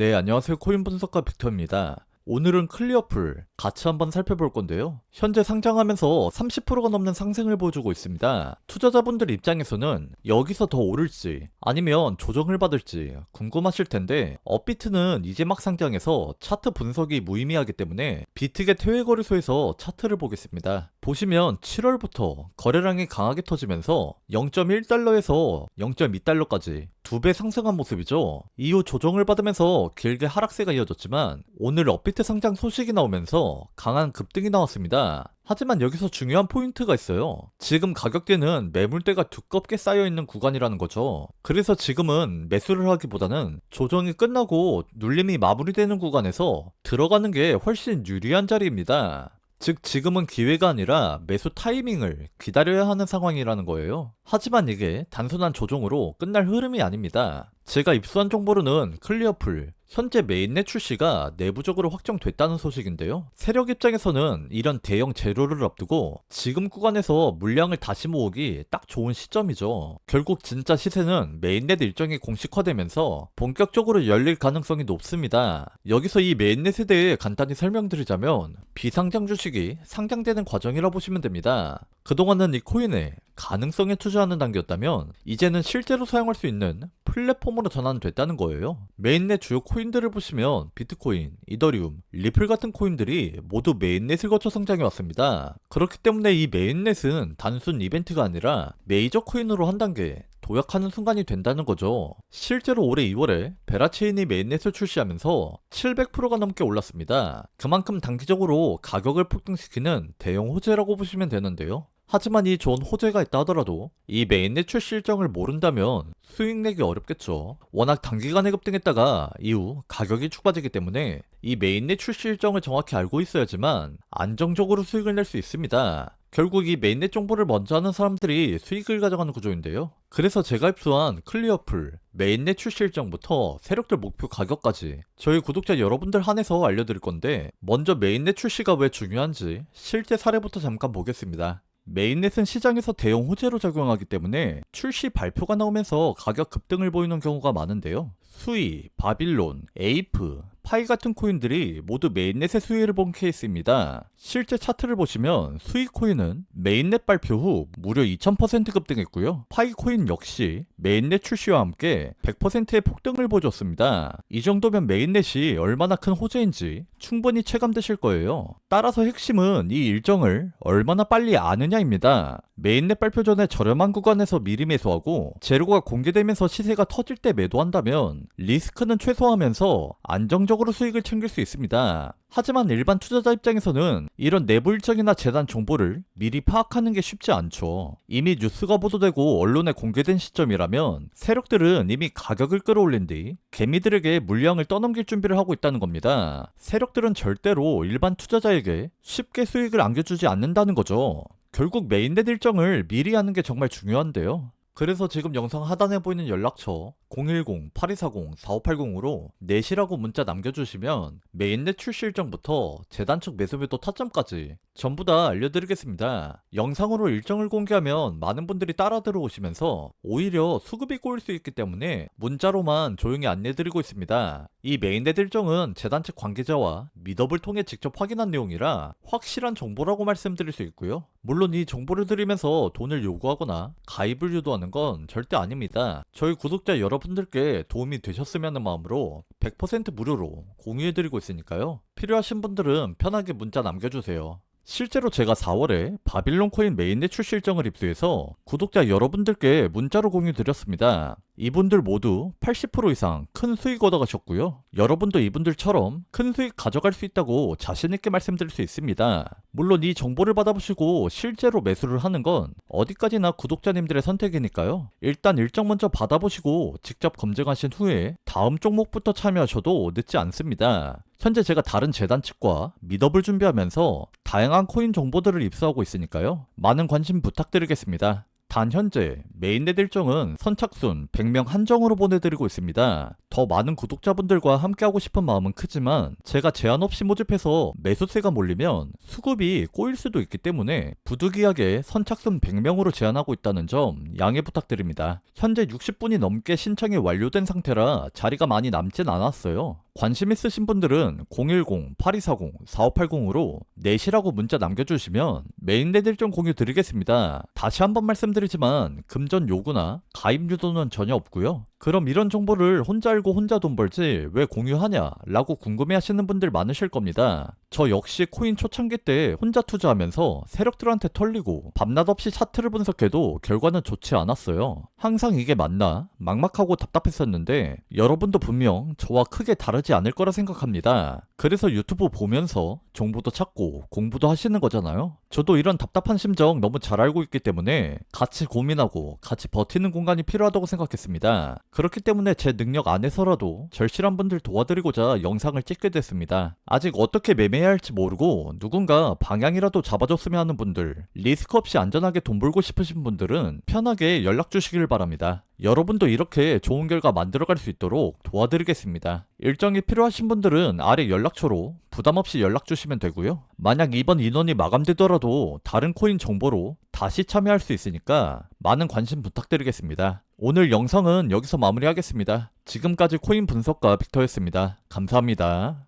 네, 안녕하세요. 코인 분석가 빅터입니다. 오늘은 클리어풀 같이 한번 살펴볼 건데요. 현재 상장하면서 30%가 넘는 상승을 보여주고 있습니다. 투자자분들 입장에서는 여기서 더 오를지 아니면 조정을 받을지 궁금하실 텐데 업비트는 이제 막 상장해서 차트 분석이 무의미하기 때문에 비트겟 해외 거래소에서 차트를 보겠습니다. 보시면 7월부터 거래량이 강하게 터지면서 0.1달러에서 0.2달러까지 두 배 상승한 모습이죠. 이후 조정을 받으면서 길게 하락세가 이어졌지만 오늘 업비트 상장 소식이 나오면서 강한 급등이 나왔습니다. 하지만 여기서 중요한 포인트가 있어요. 지금 가격대는 매물대가 두껍게 쌓여 있는 구간이라는 거죠. 그래서 지금은 매수를 하기보다는 조정이 끝나고 눌림이 마무리되는 구간에서 들어가는 게 훨씬 유리한 자리입니다. 즉 지금은 기회가 아니라 매수 타이밍을 기다려야 하는 상황이라는 거예요. 하지만 이게 단순한 조정으로 끝날 흐름이 아닙니다. 제가 입수한 정보로는 클리어풀, 현재 메인넷 출시가 내부적으로 확정됐다는 소식인데요. 세력 입장에서는 이런 대형 재료를 앞두고 지금 구간에서 물량을 다시 모으기 딱 좋은 시점이죠. 결국 진짜 시세는 메인넷 일정이 공식화되면서 본격적으로 열릴 가능성이 높습니다. 여기서 이 메인넷에 대해 간단히 설명드리자면 비상장 주식이 상장되는 과정이라 보시면 됩니다. 그동안은 이 코인에 가능성에 투자하는 단계였다면 이제는 실제로 사용할 수 있는 플랫폼으로 전환됐다는 거예요. 메인넷 주요 코인들을 보시면 비트코인, 이더리움, 리플 같은 코인들이 모두 메인넷을 거쳐 성장해 왔습니다. 그렇기 때문에 이 메인넷은 단순 이벤트가 아니라 메이저 코인으로 한 단계 도약하는 순간이 된다는 거죠. 실제로 올해 2월에 베라체인이 메인넷을 출시하면서 700%가 넘게 올랐습니다. 그만큼 단기적으로 가격을 폭등시키는 대형 호재라고 보시면 되는데요. 하지만 이 좋은 호재가 있다 하더라도 이 메인넷 출시 일정을 모른다면 수익 내기 어렵겠죠. 워낙 단기간에 급등했다가 이후 가격이 축 빠지기 때문에 이 메인넷 출시 일정을 정확히 알고 있어야지만 안정적으로 수익을 낼 수 있습니다. 결국 이 메인넷 정보를 먼저 하는 사람들이 수익을 가져가는 구조인데요. 그래서 제가 입수한 클리어풀, 메인넷 출시 일정부터 세력들 목표 가격까지 저희 구독자 여러분들 한해서 알려드릴 건데 먼저 메인넷 출시가 왜 중요한지 실제 사례부터 잠깐 보겠습니다. 메인넷은 시장에서 대형 호재로 작용하기 때문에 출시 발표가 나오면서 가격 급등을 보이는 경우가 많은데요. 수이, 바빌론, 에이프, 파이 같은 코인들이 모두 메인넷의 수위를 본 케이스입니다. 실제 차트를 보시면 수이 코인은 메인넷 발표 후 무려 2000% 급등했고요. 파이 코인 역시 메인넷 출시와 함께 100%의 폭등을 보여줬습니다. 이 정도면 메인넷이 얼마나 큰 호재인지 충분히 체감되실 거예요. 따라서 핵심은 이 일정을 얼마나 빨리 아느냐입니다. 메인넷 발표 전에 저렴한 구간에서 미리 매수하고 재료가 공개되면서 시세가 터질 때 매도한다면 리스크는 최소화하면서 안정적으로 수익을 챙길 수 있습니다. 하지만 일반 투자자 입장에서는 이런 내부 일정이나 재단 정보를 미리 파악하는 게 쉽지 않죠. 이미 뉴스가 보도되고 언론에 공개된 시점이라면 세력들은 이미 가격을 끌어올린 뒤 개미들에게 물량을 떠넘길 준비를 하고 있다는 겁니다. 세력들은 절대로 일반 투자자에게 쉽게 수익을 안겨주지 않는다는 거죠. 결국 메인넷 일정을 미리 하는 게 정말 중요한데요. 그래서 지금 영상 하단에 보이는 연락처 010-8240-4580으로 넷이라고 문자 남겨주시면 메인넷 출시 일정부터 재단 측 매수 매도 타점까지 전부 다 알려드리겠습니다. 영상으로 일정을 공개하면 많은 분들이 따라 들어오시면서 오히려 수급이 꼬일 수 있기 때문에 문자로만 조용히 안내드리고 있습니다. 이 메인넷 일정은 재단 측 관계자와 미더블 통해 직접 확인한 내용이라 확실한 정보라고 말씀드릴 수 있고요. 물론 이 정보를 드리면서 돈을 요구하거나 가입을 유도하는 건 절대 아닙니다. 저희 구독자 여러분들께 도움이 되셨으면 하는 마음으로 100% 무료로 공유해드리고 있으니까요. 필요하신 분들은 편하게 문자 남겨주세요. 실제로 제가 4월에 바빌론 코인 메인넷 출시 일정을 입수해서 구독자 여러분들께 문자로 공유 드렸습니다. 이분들 모두 80% 이상 큰 수익 얻어가셨고요. 여러분도 이분들처럼 큰 수익 가져갈 수 있다고 자신있게 말씀드릴 수 있습니다. 물론 이 정보를 받아보시고 실제로 매수를 하는 건 어디까지나 구독자님들의 선택이니까요. 일단 일정 먼저 받아보시고 직접 검증하신 후에 다음 종목부터 참여하셔도 늦지 않습니다. 현재 제가 다른 재단 측과 미더블 준비하면서 다양한 코인 정보들을 입수하고 있으니까요. 많은 관심 부탁드리겠습니다. 단 현재 메인넷 일정은 선착순 100명 한정으로 보내드리고 있습니다. 더 많은 구독자분들과 함께하고 싶은 마음은 크지만 제가 제한 없이 모집해서 매수세가 몰리면 수급이 꼬일 수도 있기 때문에 부득이하게 선착순 100명으로 제한하고 있다는 점 양해 부탁드립니다. 현재 60분이 넘게 신청이 완료된 상태라 자리가 많이 남진 않았어요. 관심 있으신 분들은 010-8240-4580으로 넷이라고 문자 남겨주시면 메인 레딜 공유 드리겠습니다. 다시 한번 말씀드리지만 금전 요구나 가입 유도는 전혀 없고요. 그럼 이런 정보를 혼자 알고 혼자 돈 벌지 왜 공유하냐 라고 궁금해 하시는 분들 많으실 겁니다. 저 역시 코인 초창기 때 혼자 투자하면서 세력들한테 털리고 밤낮 없이 차트를 분석해도 결과는 좋지 않았어요. 항상 이게 맞나? 막막하고 답답했었는데 여러분도 분명 저와 크게 다르지 않을 거라 생각합니다. 그래서 유튜브 보면서 정보도 찾고 공부도 하시는 거잖아요. 저도 이런 답답한 심정 너무 잘 알고 있기 때문에 같이 고민하고 같이 버티는 공간이 필요하다고 생각했습니다. 그렇기 때문에 제 능력 안에서라도 절실한 분들 도와드리고자 영상을 찍게 됐습니다. 아직 어떻게 매매해야 할지 모르고 누군가 방향이라도 잡아줬으면 하는 분들, 리스크 없이 안전하게 돈 벌고 싶으신 분들은 편하게 연락 주시길 바랍니다. 여러분도 이렇게 좋은 결과 만들어갈 수 있도록 도와드리겠습니다. 일정이 필요하신 분들은 아래 연락처로 부담 없이 연락 주시면 되고요. 만약 이번 인원이 마감되더라도 다른 코인 정보로 다시 참여할 수 있으니까 많은 관심 부탁드리겠습니다. 오늘 영상은 여기서 마무리하겠습니다. 지금까지 코인 분석가 빅터였습니다. 감사합니다.